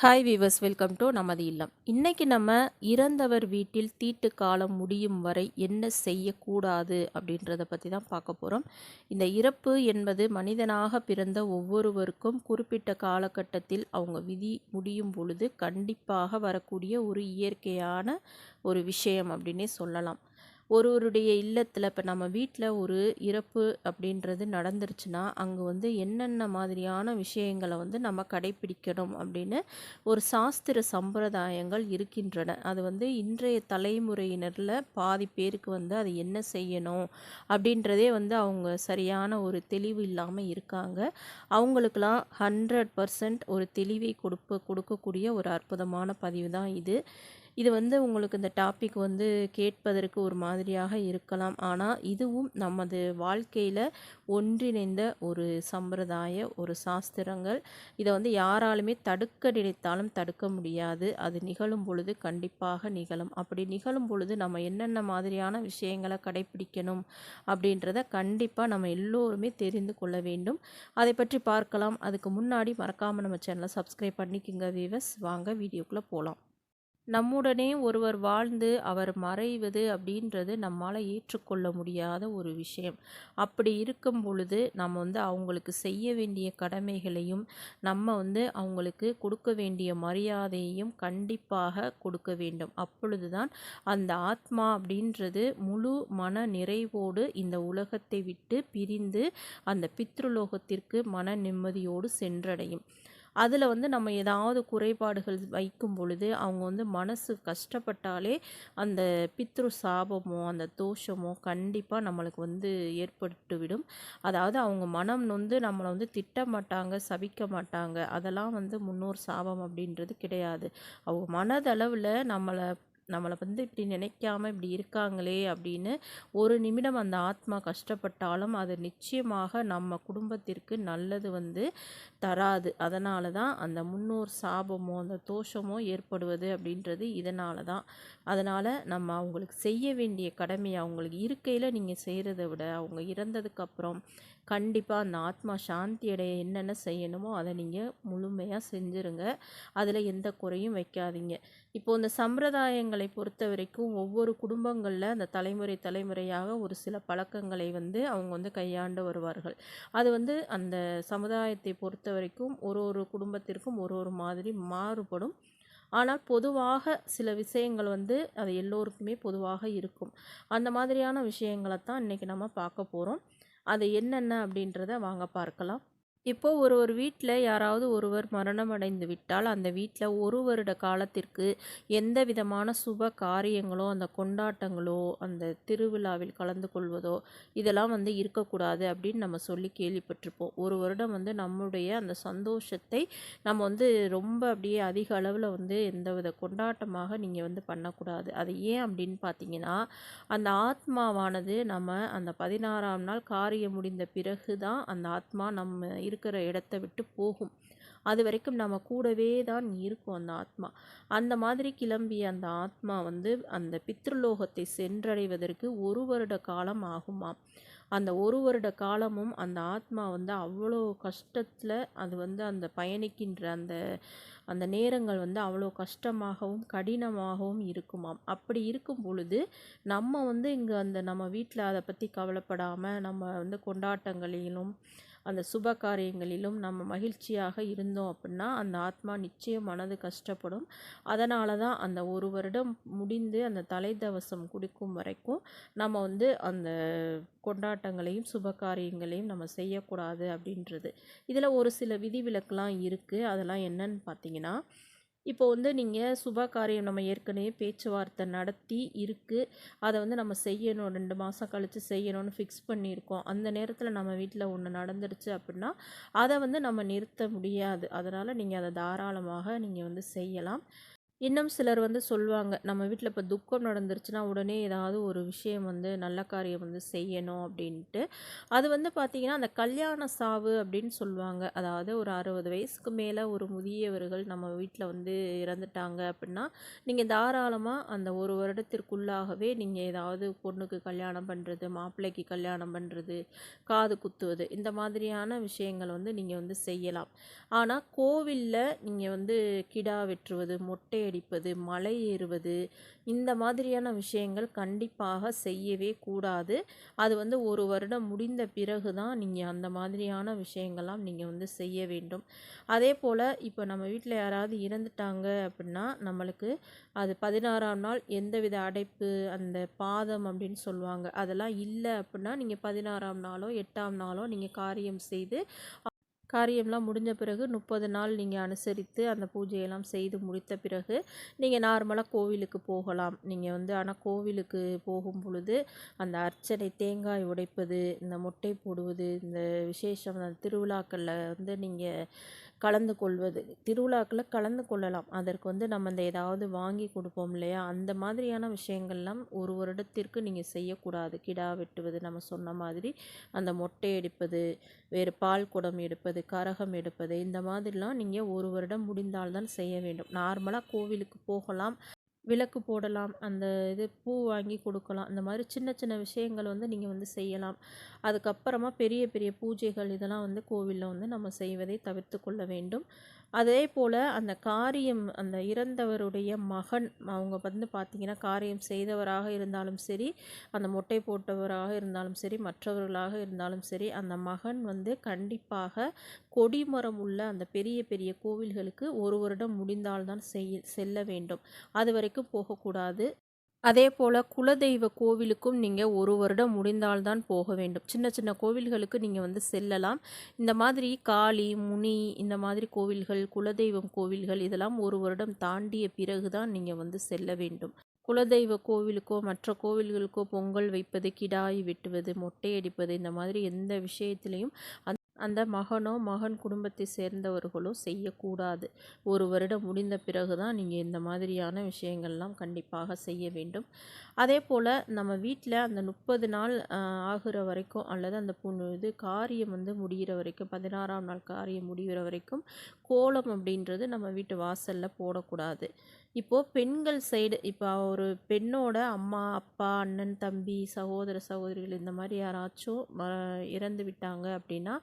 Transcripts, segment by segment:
Hi viewers welcome to நமது இல்லம். இன்றைக்கி நம்ம இறந்தவர் வீட்டில் தீட்டு காலம் முடியும் வரை என்ன செய்யக்கூடாது அப்படின்றத பற்றி தான் பார்க்க போகிறோம் இந்த இறப்பு என்பது மனிதனாக பிறந்த ஒவ்வொருவருக்கும் குறிப்பிட்ட காலகட்டத்தில் அவங்க விதி முடியும் பொழுது கண்டிப்பாக வரக்கூடிய ஒரு இயற்கையான ஒரு விஷயம் அப்படின்னே சொல்லலாம். ஒருவருடைய இல்லத்தில் இப்போ நம்ம வீட்டில் ஒரு இறப்பு அப்படின்றது நடந்துருச்சுன்னா அங்கே வந்து என்னென்ன மாதிரியான விஷயங்களை வந்து நம்ம கடைப்பிடிக்கணும் அப்படின்னு ஒரு சாஸ்திர சம்பிரதாயங்கள் இருக்கின்றன. அது வந்து இன்றைய தலைமுறையினரில் பாதி பேருக்கு வந்து அது என்ன செய்யணும் அப்படின்றதே வந்து அவங்க சரியான ஒரு தெளிவு இல்லாமல் இருக்காங்க. அவங்களுக்கெல்லாம் ஹண்ட்ரட் பர்சன்ட் ஒரு தெளிவை கொடுப்ப கொடுக்கக்கூடிய ஒரு அற்புதமான பதிவு தான் இது. இது வந்து உங்களுக்கு இந்த டாபிக் வந்து கேட்பதற்கு ஒரு மாதிரியாக இருக்கலாம். ஆனால் இதுவும் நமது வாழ்க்கையில் ஒன்றிணைந்த ஒரு சம்பிரதாய ஒரு சாஸ்திரங்கள். இதை வந்து யாராலுமே தடுக்க நினைத்தாலும் தடுக்க முடியாது. அது நிகழும் பொழுது கண்டிப்பாக நிகழும். அப்படி நிகழும் பொழுது நம்ம என்னென்ன மாதிரியான விஷயங்களை கடைபிடிக்கணும் அப்படின்றத கண்டிப்பாக நம்ம எல்லோருமே தெரிந்து கொள்ள வேண்டும். அதை பற்றி பார்க்கலாம். அதுக்கு முன்னாடி மறக்காமல் நம்ம சேனலை சப்ஸ்கிரைப் பண்ணிக்கோங்க வீவர்ஸ் வாங்க வீடியோக்குள்ளே போகலாம் நம்முடனே ஒருவர் வாழ்ந்து அவர் மறைவது அப்படின்றது நம்மால் ஏற்றுக்கொள்ள முடியாத ஒரு விஷயம். அப்படி இருக்கும் பொழுது நம்ம வந்து அவங்களுக்கு செய்ய வேண்டிய கடமைகளையும் நம்ம வந்து அவங்களுக்கு கொடுக்க வேண்டிய மரியாதையையும் கண்டிப்பாக கொடுக்க வேண்டும். அப்பொழுதுதான் அந்த ஆத்மா அப்படின்றது முழு மன நிறைவோடு இந்த உலகத்தை விட்டு பிரிந்து அந்த பித்ருலோகத்திற்கு மன நிம்மதியோடு சென்றடையும். அதில் வந்து நம்ம ஏதாவது குறைபாடுகள் வைக்கும் பொழுது அவங்க வந்து மனசு கஷ்டப்பட்டாலே அந்த பித்ரு சாபமோ அந்த தோஷமோ கண்டிப்பாக நம்மளுக்கு வந்து ஏற்பட்டு விடும் அதாவது அவங்க மனம் நொந்து நம்மளை வந்து திட்ட மாட்டாங்க சபிக்க மாட்டாங்க. அதெல்லாம் வந்து முன்னோர் சாபம் அப்படின்றது கிடையாது. அவங்க மனதளவில் நம்மளை நம்மளை வந்து இப்படி நினைக்காம இப்படி இருக்காங்களே அப்படின்னு ஒரு நிமிடம் அந்த ஆத்மா கஷ்டப்பட்டாலும் அது நிச்சயமாக நம்ம குடும்பத்திற்கு நல்லது வந்து தராது. அதனால தான் அந்த முன்னோர் சாபமோ அந்த தோஷமோ ஏற்படுவது அப்படின்றது இதனால தான் அதனால் நம்ம அவங்களுக்கு செய்ய வேண்டிய கடமையை அவங்களுக்கு இருக்கையில் நீங்கள் செய்கிறத விட அவங்க இறந்ததுக்கப்புறம் கண்டிப்பாக அந்த ஆத்மா சாந்தி அடைய என்னென்ன செய்யணுமோ அதை நீங்கள் முழுமையாக செஞ்சுருங்க. அதில் எந்த குறையும் வைக்காதீங்க. இப்போது இந்த சம்பிரதாயங்களை பொறுத்த வரைக்கும் ஒவ்வொரு குடும்பங்களில் அந்த தலைமுறை தலைமுறையாக ஒரு சில பழக்கங்களை வந்து அவங்க வந்து கையாண்டு வருவார்கள். அது வந்து அந்த சமுதாயத்தை பொறுத்த வரைக்கும் ஒரு ஒரு குடும்பத்திற்கும் ஒரு ஒரு மாதிரி மாறுபடும். ஆனால் பொதுவாக சில விஷயங்கள் வந்து அது எல்லோருக்குமே பொதுவாக இருக்கும். அந்த மாதிரியான விஷயங்களை தான் இன்றைக்கி நம்ம பார்க்க போகிறோம் அது என்னென்ன அப்படின்றத வாங்க பார்க்கலாம். இப்போ ஒரு ஒரு வீட்டில் யாராவது ஒருவர் மரணம் அடைந்து விட்டால் அந்த வீட்டில் ஒரு வருட காலத்திற்கு எந்த விதமான சுப காரியங்களோ அந்த கொண்டாட்டங்களோ அந்த திருவிழாவில் கலந்து கொள்வதோ இதெல்லாம் வந்து இருக்கக்கூடாது அப்படின்னு நம்ம சொல்லி கேள்விப்பட்டிருப்போம். ஒரு வருடம் வந்து நம்முடைய அந்த சந்தோஷத்தை நம்ம வந்து ரொம்ப அப்படியே அதிக அளவில் வந்து எந்தவித கொண்டாட்டமாக நீங்கள் வந்து பண்ணக்கூடாது. அது ஏன் அப்படின்னு பார்த்தீங்கன்னா அந்த ஆத்மாவானது நம்ம அந்த பதினாறாம் நாள் காரியம் முடிந்த பிறகு தான் அந்த ஆத்மா நம்ம இருக்கிற இடத்த விட்டு போகும். அது வரைக்கும் நம்ம கூடவே தான் இருக்கும் அந்த ஆத்மா. அந்த மாதிரி கிளம்பிய அந்த ஆத்மா வந்து அந்த பித்ருலோகத்தை சென்றடைவதற்கு ஒரு வருட காலம் ஆகுமாம் அந்த ஒரு வருட காலமும் அந்த ஆத்மா வந்து அவ்வளோ கஷ்டத்தில் அது வந்து அந்த பயணிக்கின்ற அந்த அந்த நேரங்கள் வந்து அவ்வளோ கஷ்டமாகவும் கடினமாகவும் இருக்குமாம். அப்படி இருக்கும் பொழுது நம்ம வந்து இங்கே அந்த நம்ம வீட்டில் அதை பற்றி கவலைப்படாமல் நம்ம வந்து கொண்டாட்டங்களிலும் அந்த சுப காரியங்களிலும் நம்ம மகிழ்ச்சியாக இருந்தோம் அப்படின்னா அந்த ஆத்மா நிச்சயம் மனது கஷ்டப்படும். அதனால தான் அந்த ஒரு வருடம் முடிந்து அந்த தலை தவசம் குடிக்கும் வரைக்கும் நம்ம வந்து அந்த கொண்டாட்டங்களையும் சுப காரியங்களையும் நம்ம செய்யக்கூடாது அப்படின்றது. இதில் ஒரு சில விதிவிலக்கெலாம் இருக்குது அதெல்லாம் என்னன்னு பார்த்தீங்கன்னா இப்போ வந்து நீங்கள் சுப காரியம் நம்ம ஏற்கனவே பேச்சுவார்த்தை நடத்தி இருக்குது அதை வந்து நம்ம செய்யணும். ரெண்டு மாதம் கழித்து செய்யணும்னு ஃபிக்ஸ் பண்ணியிருக்கோம். அந்த நேரத்தில் நம்ம வீட்டில் ஒன்று நடந்துருச்சு அப்படின்னா அதை வந்து நம்ம நிறுத்த முடியாது. அதனால் நீங்கள் அதை தாராளமாக நீங்கள் வந்து செய்யலாம். இன்னும் சிலர் வந்து சொல்லுவாங்க நம்ம வீட்டில் இப்போ துக்கம் நடந்துருச்சுன்னா உடனே ஏதாவது ஒரு விஷயம் வந்து நல்ல காரியம் வந்து செய்யணும் அப்படின்ட்டு. அது வந்து பார்த்திங்கன்னா அந்த கல்யாண சாவு அப்படின்னு சொல்லுவாங்க. அதாவது ஒரு அறுபது வயசுக்கு மேலே ஒரு முதியவர்கள் நம்ம வீட்டில் வந்து இறந்துட்டாங்க அப்படின்னா நீங்கள் தாராளமாக அந்த ஒரு வருடத்திற்குள்ளாகவே நீங்கள் ஏதாவது பொண்ணுக்கு கல்யாணம் பண்ணுறது மாப்பிள்ளைக்கு கல்யாணம் பண்ணுறது காது குத்துவது இந்த மாதிரியான விஷயங்கள் வந்து நீங்கள் வந்து செய்யலாம். ஆனால் கோவிலில் நீங்கள் வந்து கிடா வெட்டுவது மொட்டை அடிப்பது மலை ஏறுவது இந்த மாதிரியான விஷயங்கள் கண்டிப்பாக செய்யவே கூடாது. அது வந்து ஒரு வருடம் முடிந்த பிறகு தான் நீங்கள் அந்த மாதிரியான விஷயங்கள்லாம் நீங்கள் வந்து செய்ய வேண்டும். அதே போல் இப்போ நம்ம வீட்டில் யாராவது இறந்துட்டாங்க அப்படின்னா நம்மளுக்கு அது பதினாறாம் நாள் எந்தவித அடைப்பு அந்த பாதம் அப்படின்னு சொல்லுவாங்க. அதெல்லாம் இல்லை அப்படின்னா நீங்கள் பதினாறாம் நாளோ எட்டாம் நாளோ நீங்கள் காரியம் செய்து காரியம்லாம் முடிஞ்ச பிறகு முப்பது நாள் நீங்கள் அனுசரித்து அந்த பூஜையெல்லாம் செய்து முடித்த பிறகு நீங்கள் நார்மலாக கோவிலுக்கு போகலாம். நீங்கள் வந்து ஆனால் கோவிலுக்கு போகும் பொழுது அந்த அர்ச்சனை தேங்காய் உடைப்பது இந்த மொட்டை போடுவது இந்த விசேஷம் அந்த திருவிழாக்களில் வந்து நீங்கள் கலந்து கொள்வது. திருவிழாக்களில் கலந்து கொள்ளலாம். அதற்கு வந்து நம்ம இந்த ஏதாவது வாங்கி கொடுப்போம் இல்லையா? அந்த மாதிரியான விஷயங்கள்லாம் ஒரு வருடத்திற்கு நீங்கள் செய்யக்கூடாது. கிடா வெட்டுவது நம்ம சொன்ன மாதிரி அந்த மொட்டை எடுப்பது வேறு பால் குடம் எடுப்பது கரகம் எடுப்பது இந்த மாதிரிலாம் நீங்கள் ஒரு வருடம் முடிந்தால்தான் செய்ய வேண்டும். நார்மலாக கோவிலுக்கு போகலாம். விளக்கு போடலாம் அந்த இது பூ வாங்கி கொடுக்கலாம் இந்த மாதிரி சின்ன சின்ன விஷயங்கள் வந்து நீங்கள் வந்து செய்யலாம். அதுக்கப்புறமா பெரிய பெரிய பூஜைகள் இதெல்லாம் வந்து கோவிலில் வந்து நம்ம செய்வதை தவிர்த்து கொள்ள வேண்டும். அதே போல் அந்த காரியம் அந்த இறந்தவருடைய மகன் அவங்க வந்து பார்த்திங்கன்னா காரியம் செய்தவராக இருந்தாலும் சரி அந்த மொட்டை போட்டவராக இருந்தாலும் சரி மற்றவர்களாக இருந்தாலும் சரி அந்த மகன் வந்து கண்டிப்பாக கொடிமரம் உள்ள அந்த பெரிய பெரிய கோவில்களுக்கு ஒரு வருடம் முடிந்தால்தான் செய் செல்ல வேண்டும். அது வரைக்கும் போகக்கூடாது. அதே போல் குலதெய்வ கோவிலுக்கும் நீங்கள் ஒரு வருடம் முடிந்தால்தான் போக வேண்டும். சின்ன சின்ன கோவில்களுக்கு நீங்கள் வந்து செல்லலாம். இந்த மாதிரி காளி முனி இந்த மாதிரி கோவில்கள் குலதெய்வம் கோவில்கள் இதெல்லாம் ஒரு வருடம் தாண்டிய பிறகு தான் நீங்கள் வந்து செல்ல வேண்டும். குலதெய்வ கோவிலுக்கோ மற்ற கோவில்களுக்கோ பொங்கல் வைப்பது கிடாய் வெட்டுவது மொட்டை அடிப்பது இந்த மாதிரி எந்த விஷயத்திலையும் அந்த மகனோ மகன் குடும்பத்தை சேர்ந்தவர்களோ செய்யக்கூடாது. ஒரு வருடம் முடிந்த பிறகு தான் நீங்கள் இந்த மாதிரியான விஷயங்கள்லாம் கண்டிப்பாக செய்ய வேண்டும். அதே போல் நம்ம வீட்டில் அந்த முப்பது நாள் ஆகிற வரைக்கும் அல்லது அந்த பொண்ணு இது காரியம் வந்து முடிகிற வரைக்கும் பதினாறாம் நாள் காரியம் முடிகிற வரைக்கும் கோலம் அப்படின்றது நம்ம வீட்டு வாசலில் போடக்கூடாது. இப்போது பெண்கள் சைடு இப்போ ஒரு பெண்ணோட அம்மா அப்பா அண்ணன் தம்பி சகோதர சகோதரிகள் இந்த மாதிரி யாராச்சும் இறந்து விட்டாங்க அப்படின்னா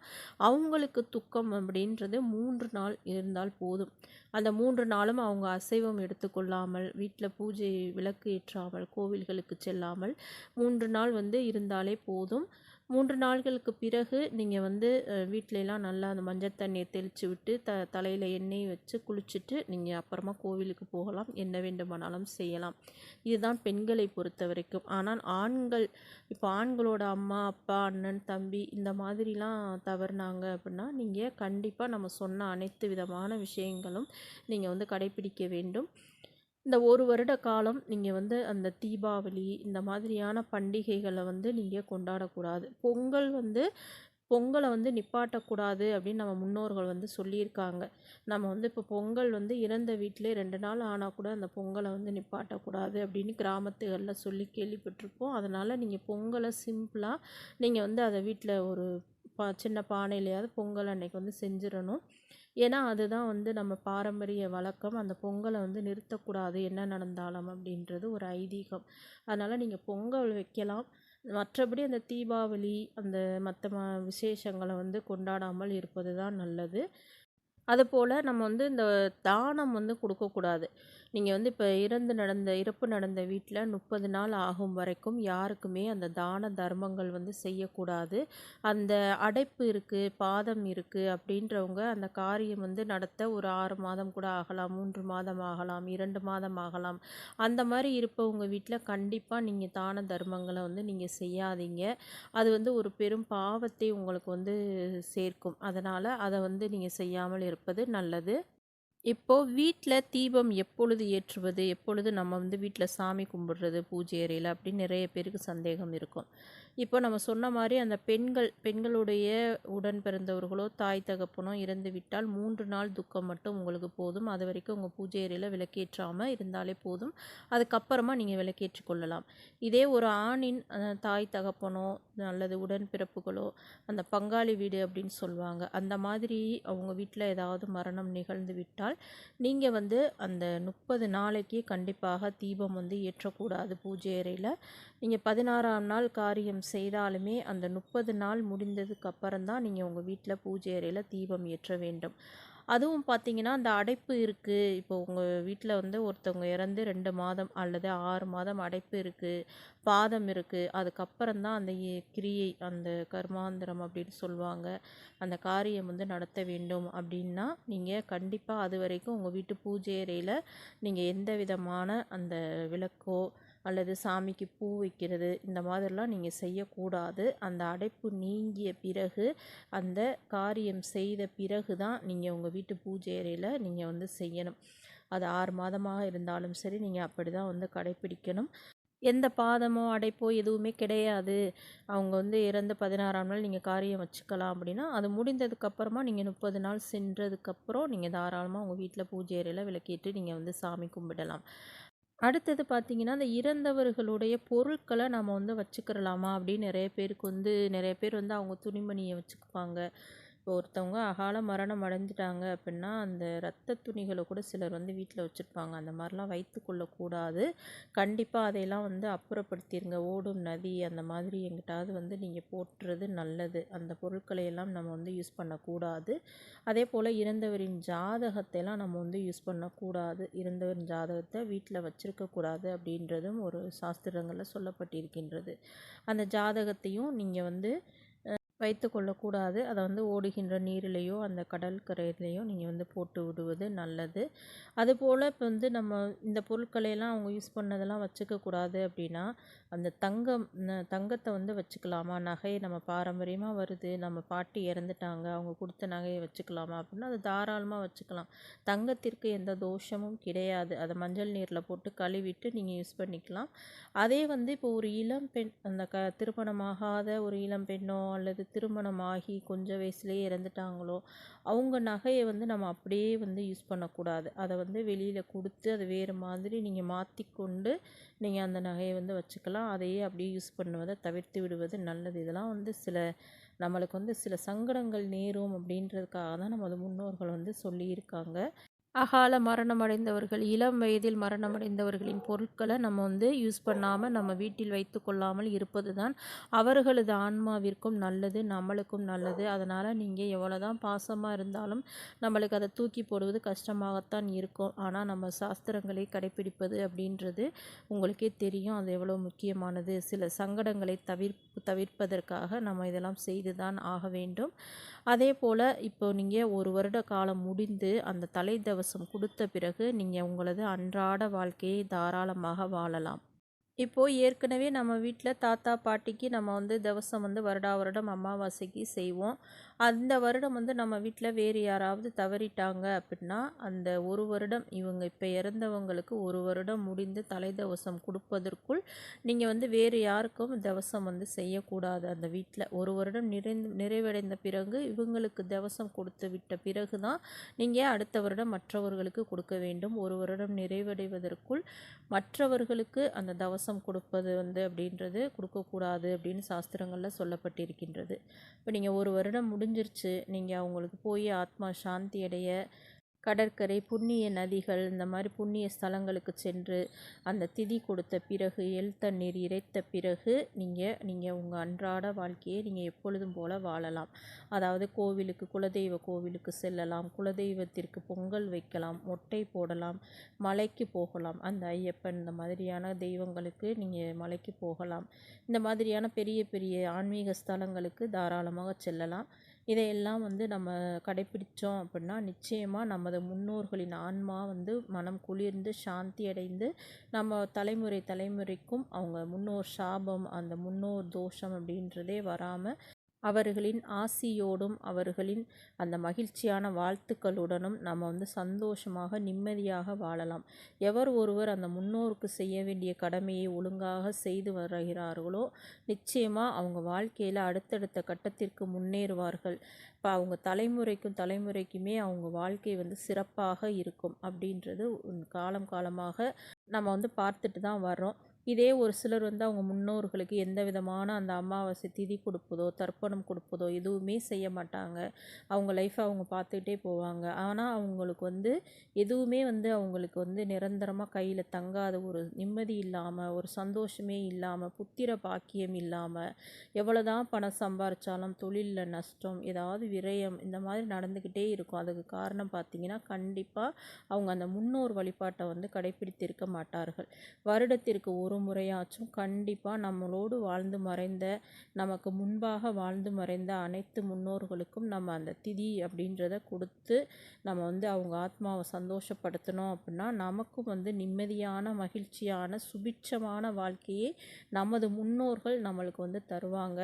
அவங்களுக்கு துக்கம் அப்படின்றது மூன்று நாள் இருந்தால் போதும். அந்த மூன்று நாளும் அவங்க அசைவம் எடுத்துக்கொள்ளாமல் வீட்டில் பூஜை விளக்கு ஏற்றாமல் கோவில்களுக்கு செல்லாமல் மூன்று நாள் வந்து இருந்தாலே போதும். மூன்று நாள்களுக்கு பிறகு நீங்கள் வந்து வீட்டிலலாம் நல்லா அந்த மஞ்சள் தண்ணியை தெளித்து விட்டு த தலையில் எண்ணெய் வச்சு குளிச்சுட்டு நீங்கள் அப்புறமா கோவிலுக்கு போகலாம். என்ன வேண்டுமானாலும் செய்யலாம். இதுதான் பெண்களை பொறுத்த வரைக்கும். ஆனால் ஆண்கள் இப்போ ஆண்களோட அம்மா அப்பா அண்ணன் தம்பி இந்த மாதிரிலாம் தவறுனாங்க அப்படின்னா நீங்கள் கண்டிப்பாக நம்ம சொன்ன அனைத்து விதமான விஷயங்களும் நீங்கள் வந்து கடைபிடிக்க வேண்டும். இந்த ஒரு வருட காலம் நீங்கள் வந்து அந்த தீபாவளி இந்த மாதிரியான பண்டிகைகளை வந்து நீங்கள் கொண்டாடக்கூடாது. பொங்கல் வந்து பொங்கலை வந்து நிப்பாட்டக்கூடாது அப்படின்னு நம்ம முன்னோர்கள் வந்து சொல்லியிருக்காங்க. நம்ம வந்து இப்போ பொங்கல் வந்து இறந்த வீட்டிலே ரெண்டு நாள் ஆனால் கூட அந்த பொங்கலை வந்து நிப்பாட்டக்கூடாது அப்படின்னு கிராமத்துகளில் சொல்லி கேள்விப்பட்டிருப்போம். அதனால் நீங்கள் பொங்கலை சிம்பிளாக நீங்கள் வந்து அதை வீட்டில் ஒரு பா சின்ன பானையிலையாவது பொங்கல் அன்னைக்கு வந்து செஞ்சிடணும். ஏன்னா அதுதான் வந்து நம்ம பாரம்பரிய வழக்கம். அந்த பொங்கலை வந்து நிறுத்தக்கூடாது. என்ன நடந்தாலும் அப்படின்றது ஒரு ஐதீகம். அதனால் நீங்கள் பொங்கல் வைக்கலாம். மற்றபடி அந்த தீபாவளி அந்த மற்ற ம விசேஷங்களை வந்து கொண்டாடாமல் இருப்பது தான் நல்லது. அதுபோல் நம்ம வந்து இந்த தானம் வந்து கொடுக்கக்கூடாது. நீங்கள் வந்து இப்போ இறந்து நடந்த இறப்பு நடந்த வீட்டில் முப்பது நாள் ஆகும் வரைக்கும் யாருக்குமே அந்த தான தர்மங்கள் வந்து செய்யக்கூடாது. அந்த அடைப்பு இருக்குது பாதம் இருக்குது அப்படின்றவங்க அந்த காரியம் வந்து நடத்த ஒரு ஆறு மாதம் கூட ஆகலாம் மூன்று மாதம் ஆகலாம் இரண்டு மாதம் ஆகலாம். அந்த மாதிரி இருப்பவங்க வீட்டில் கண்டிப்பாக நீங்கள் தான தர்மங்களை வந்து நீங்கள் செய்யாதீங்க. அது வந்து ஒரு பெரும் பாவத்தை உங்களுக்கு வந்து சேர்க்கும். அதனால் அதை வந்து நீங்கள் செய்யாமல் இருப்பது நல்லது. இப்போ வீட்டில் தீபம் எப்பொழுது ஏற்றுவது? எப்பொழுது நம்ம வந்து வீட்டில் சாமி கும்பிடுறது பூஜை அறையில் அப்படின்னு நிறைய பேருக்கு சந்தேகம் இருக்கும். இப்போ நம்ம சொன்ன மாதிரி அந்த பெண்கள் பெண்களுடைய உடன் பிறந்தவர்களோ, தாய் தகப்பனோ இறந்து விட்டால் மூன்று நாள் துக்கம் மட்டும் உங்களுக்கு போதும். அது வரைக்கும் உங்கள் பூஜை அறையில் விளக்கேற்றாமல் இருந்தாலே போதும். அதுக்கப்புறமா நீங்கள் விளக்கேற்றிக் கொள்ளலாம். இதே ஒரு ஆணின் தாய் தகப்பனோ அல்லது உடன்பிறப்புகளோ, அந்த பங்காளி வீடு அப்படின்னு சொல்லுவாங்க. அந்த மாதிரி அவங்க வீட்டில் ஏதாவது மரணம் நிகழ்ந்து விட்டால், நீங்கள் வந்து அந்த 30 நாளைக்கு கண்டிப்பாக தீபம் வந்து ஏற்றக்கூடாது பூஜை அறையில் நீங்கள் பதினாறாம் நாள் காரியம் செய்தாலுமே, அந்த 30 நாள் முடிந்ததுக்கு அப்புறம் தான் நீங்கள் உங்கள் வீட்டில் பூஜை அறையில் தீபம் ஏற்ற வேண்டும். அதுவும் பார்த்தீங்கன்னா, அந்த அடைப்பு இருக்குது இப்போ உங்கள் வீட்டில் வந்து ஒருத்தவங்க இறந்து ரெண்டு மாதம் அல்லது ஆறு மாதம் அடைப்பு இருக்குது பாதம் இருக்குது அதுக்கப்புறம் தான் அந்த கிரியை அந்த கர்மாந்திரம் அப்படின்னு சொல்லுவாங்க. அந்த காரியம் வந்து நடத்த வேண்டும் அப்படின்னா, நீங்கள் கண்டிப்பாக அது வரைக்கும் உங்கள் வீட்டு பூஜை அறையில் நீங்கள் எந்த விதமான அந்த விளக்கோ அல்லது சாமிக்கு பூ வைக்கிறது இந்த மாதிரிலாம் நீங்கள் செய்யக்கூடாது. அந்த அடைப்பு நீங்கிய பிறகு, அந்த காரியம் செய்த பிறகு தான் நீங்கள் உங்கள் வீட்டு பூஜை அறையில் நீங்கள் வந்து செய்யணும். அது ஆறு மாதமாக இருந்தாலும் சரி, நீங்க அப்படிதான் வந்து கடைப்பிடிக்கணும். எந்த பாதமோ, அடைப்போ எதுவுமே கிடையாது. அவங்க வந்து இறந்து 16ஆம் நாள் நீங்கள் காரியம் வச்சுக்கலாம் அப்படின்னா, அது முடிந்ததுக்கப்புறமா நீங்கள் முப்பது நாள் சென்றதுக்கப்புறம் நீங்கள் தாராளமாக உங்கள் வீட்டில் பூஜை அறையில் விளக்கிட்டு நீங்கள் வந்து சாமி கும்பிடலாம். அடுத்தது பார்த்திங்கன்னா அந்த இறந்தவர்களுடைய பொருட்களை நம்ம வந்து வச்சுக்கிறலாமா? அப்படின்னு நிறைய பேருக்கு வந்து நிறைய பேர் வந்து அவங்க துணிமணியை வச்சுக்குவாங்க. இப்போ ஒருத்தவங்க அகால மரணம் அடைஞ்சிட்டாங்க அப்படின்னா, அந்த ரத்த துணிகளை கூட சிலர் வந்து வீட்டில் வச்சுருப்பாங்க அந்த மாதிரிலாம் வைத்துக்கொள்ளக்கூடாது. கண்டிப்பாக அதையெல்லாம் வந்து அப்புறப்படுத்திடுங்க ஓடும் நதி அந்த மாதிரி எங்கிட்டாவது வந்து நீங்கள் போட்டுறது நல்லது. அந்த பொருட்களை எல்லாம் நம்ம வந்து யூஸ் பண்ணக்கூடாது. அதே போல் இறந்தவரின் ஜாதகத்தைலாம் நம்ம வந்து யூஸ் பண்ணக்கூடாது. இறந்தவரின் ஜாதகத்தை வீட்டில் வச்சுருக்கக்கூடாது அப்படின்றதும் ஒரு சாஸ்திரங்களில் சொல்லப்பட்டிருக்கின்றது. அந்த ஜாதகத்தையும் நீங்கள் வந்து வைத்து வைத்துக்கொள்ளக்கூடாது. அதை வந்து ஓடுகின்ற நீரிலேயோ அந்த கடற்கரையிலையோ நீங்கள் வந்து போட்டு விடுவது நல்லது. அதுபோல் இப்போ வந்து நம்ம இந்த பொருட்களையெல்லாம் அவங்க யூஸ் பண்ணதெல்லாம் வச்சுக்கக்கூடாது அப்படின்னா, அந்த தங்கம் தங்கத்தை வந்து வச்சுக்கலாமா? நகை நம்ம பாரம்பரியமாக வருது. நம்ம பாட்டி இறந்துட்டாங்க. அவங்க கொடுத்த நகையை வச்சுக்கலாமா? அப்படின்னா, அது தாராளமாக வச்சுக்கலாம். தங்கத்திற்கு எந்த தோஷமும் கிடையாது. அதை மஞ்சள் நீரில் போட்டு கழுவிட்டு நீங்கள் யூஸ் பண்ணிக்கலாம். அதே வந்து இப்போ ஒரு இளம் பெண் அந்த க திருமணமாகாத ஒரு இளம் பெண்ணோ அல்லது திருமணமாகி கொஞ்சம் வயசுலேயே இறந்துட்டாங்களோ, அவங்க நகையை வந்து நம்ம அப்படியே வந்து யூஸ் பண்ணக்கூடாது. அதை வந்து வெளியில் கொடுத்து அது வேறு மாதிரி நீங்கள் மாற்றி கொண்டு நீங்கள் அந்த நகையை வந்து வச்சுக்கலாம். அதையே அப்படியே யூஸ் பண்ணுவதை தவிர்த்து விடுவது நல்லது. இதெல்லாம் வந்து சில நம்மளுக்கு வந்து சில சங்கடங்கள் நேரும் அப்படின்றதுக்காக தான் நம்ம முன்னோர்கள் வந்து சொல்லியிருக்காங்க. அகால மரணம் அடைந்தவர்கள், இளம் வயதில் மரணம் அடைந்தவர்களின் நம்ம வந்து யூஸ் பண்ணாமல் நம்ம வீட்டில் வைத்துக்கொள்ளாமல் இருப்பது தான் அவர்களது ஆன்மாவிற்கும் நல்லது, நம்மளுக்கும் நல்லது. அதனால் நீங்கள் எவ்வளோ எவ்வளோதான் பாசமாக இருந்தாலும், நம்மளுக்கு அதை தூக்கி போடுவது கஷ்டமாகத்தான் இருக்கும். ஆனால் நம்ம சாஸ்திரங்களை கடைப்பிடிப்பது அப்படின்றது உங்களுக்கே தெரியும். அது எவ்வளோ முக்கியமானது. சில சங்கடங்களை தவிர்ப் தவிர்ப்பதற்காக நம்ம இதெல்லாம் செய்து தான் ஆக வேண்டும். அதே போல் இப்போ நீங்கள் ஒரு வருட காலம் முடிந்து, அந்த தலைத்தவசம் கொடுத்த பிறகு, நீங்கள் உங்களது அன்றாட வாழ்க்கையை தாராளமாக வாழலாம். இப்போது ஏற்கனவே நம்ம வீட்டில் தாத்தா, பாட்டிக்கு நம்ம வந்து தவசம் வந்து வருடா வருடம் அமாவாசைக்கு செய்வோம். அந்த வருடம் வந்து நம்ம வீட்டில் வேறு யாராவது தவறிட்டாங்க அப்படின்னா, அந்த ஒரு வருடம் இவங்க இப்போ இறந்தவங்களுக்கு ஒரு வருடம் முடிந்து தலை தவசம் கொடுப்பதற்குள் நீங்கள் வந்து வேறு யாருக்கும் தவசம் வந்து செய்யக்கூடாது அந்த வீட்டில் ஒரு வருடம் நிறைந்து நிறைவடைந்த பிறகு, இவங்களுக்கு தவசம் கொடுத்து விட்ட பிறகு தான், நீங்கள் அடுத்த வருடம் மற்றவர்களுக்கு கொடுக்க வேண்டும். ஒரு வருடம் நிறைவடைவதற்குள் மற்றவர்களுக்கு அந்த தவசம் கொடுப்பது வந்து அப்படின்றது கொடுக்கக்கூடாது அப்படின்னு சாஸ்திரங்களில் சொல்லப்பட்டிருக்கின்றது. இப்போ நீங்கள் ஒரு வருடம் முடிஞ்சிருச்சு. நீங்கள் அவங்களுக்கு போய் ஆத்மா சாந்தி அடைய, கடற்கரை, புண்ணிய நதிகள் இந்த மாதிரி புண்ணிய ஸ்தலங்களுக்கு சென்று, அந்த திதி கொடுத்த பிறகு, எல் தண்ணீர் இறைத்த பிறகு, நீங்கள் நீங்கள் உங்கள் அன்றாட வாழ்க்கையை நீங்கள் எப்பொழுதும் போல் வாழலாம். அதாவது கோவிலுக்கு குலதெய்வ கோவிலுக்கு செல்லலாம். குலதெய்வத்திற்கு பொங்கல் வைக்கலாம், மொட்டை போடலாம், மலைக்கு போகலாம். அந்த ஐயப்பன் இந்த மாதிரியான தெய்வங்களுக்கு நீங்கள் மலைக்கு போகலாம். இந்த மாதிரியான பெரிய பெரிய ஆன்மீக ஸ்தலங்களுக்கு தாராளமாக செல்லலாம். இதையெல்லாம் வந்து நம்ம கடைப்பிடிச்சோம் அப்படின்னா, நிச்சயமாக நமது முன்னோர்களின் ஆன்மா வந்து மனம் குளிர்ந்து சாந்தி அடைந்து, நம்ம தலைமுறை தலைமுறைக்கும் அவங்க முன்னோர் சாபம், அந்த முன்னோர் தோஷம் அப்படின்றதே வராமல் அவர்களின் ஆசியோடும் அவர்களின் அந்த மகிழ்ச்சியான வாழ்த்துக்களுடனும் நம்ம வந்து சந்தோஷமாக நிம்மதியாக வாழலாம். எவர் ஒருவர் அந்த முன்னோருக்கு செய்ய வேண்டிய கடமையை ஒழுங்காக செய்து வருகிறார்களோ நிச்சயமாக அவங்க வாழ்க்கையில் அடுத்தடுத்த கட்டத்திற்கு முன்னேறுவார்கள். இப்போ அவங்க தலைமுறைக்கும் தலைமுறைக்குமே அவங்க வாழ்க்கை வந்து சிறப்பாக இருக்கும் அப்படின்றது காலம் காலமாக நம்ம வந்து பார்த்துட்டு தான் வர்றோம். இதே ஒரு சிலர் வந்து அவங்க முன்னோர்களுக்கு எந்த விதமான அந்த அமாவாசை திதி கொடுப்பதோ தர்ப்பணம் கொடுப்பதோ எதுவுமே செய்ய மாட்டாங்க. அவங்க லைஃப்பை அவங்க பார்த்துக்கிட்டே போவாங்க. ஆனால் அவங்களுக்கு வந்து எதுவுமே வந்து அவங்களுக்கு வந்து நிரந்தரமாக கையில் தங்காத ஒரு நிம்மதி இல்லாமல் ஒரு சந்தோஷமே இல்லாமல் புத்திர பாக்கியம் இல்லாமல் எவ்வளோ தான் பணம் சம்பாரித்தாலும் தொழிலில் நஷ்டம் ஏதாவது விரயம் இந்த மாதிரி நடந்துக்கிட்டே இருக்கும். அதுக்கு காரணம் பார்த்திங்கன்னா கண்டிப்பாக அவங்க அந்த முன்னோர் வழிபாட்டை வந்து கடைப்பிடித்திருக்க மாட்டார்கள். வருடத்திற்கு ஒரு ஒரு முறையாச்சும் கண்டிப்பாக நம்மளோடு வாழ்ந்து மறைந்த நமக்கு முன்பாக வாழ்ந்து மறைந்த அனைத்து முன்னோர்களுக்கும் நம்ம அந்த திதி அப்படின்றத கொடுத்து நம்ம வந்து அவங்க ஆத்மாவை சந்தோஷப்படுத்தணும் அப்படின்னா நமக்கும் வந்து நிம்மதியான மகிழ்ச்சியான சுபிட்சமான வாழ்க்கையை நமது முன்னோர்கள் நம்மளுக்கு வந்து தருவாங்க.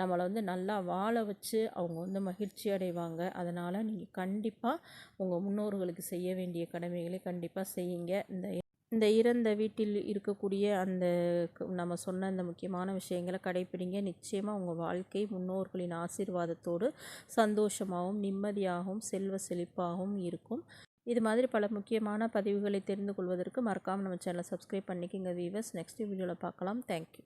நம்மளை வந்து நல்லா வாழ வச்சு அவங்க வந்து மகிழ்ச்சி அடைவாங்க. அதனால் நீங்கள் கண்டிப்பாக உங்கள் முன்னோர்களுக்கு செய்ய வேண்டிய கடமைகளை கண்டிப்பாக செய்யுங்க. இந்த இந்த இறந்த வீட்டில் இருக்கக்கூடிய அந்த நம்ம சொன்ன அந்த முக்கியமான விஷயங்களை கடைப்பிடிங்க. நிச்சயமாக உங்கள் வாழ்க்கை முன்னோர்களின் ஆசீர்வாதத்தோடு சந்தோஷமாகவும் நிம்மதியாகவும் செல்வ செழிப்பாகவும் இருக்கும். இது மாதிரி பல முக்கியமான பதிவுகளை தெரிந்து கொள்வதற்கு மறக்காமல் நம்ம சேனலை சப்ஸ்கிரைப் பண்ணிக்கோங்க வீவர்ஸ் நெக்ஸ்ட் வீடியோவில் பார்க்கலாம். தேங்க்யூ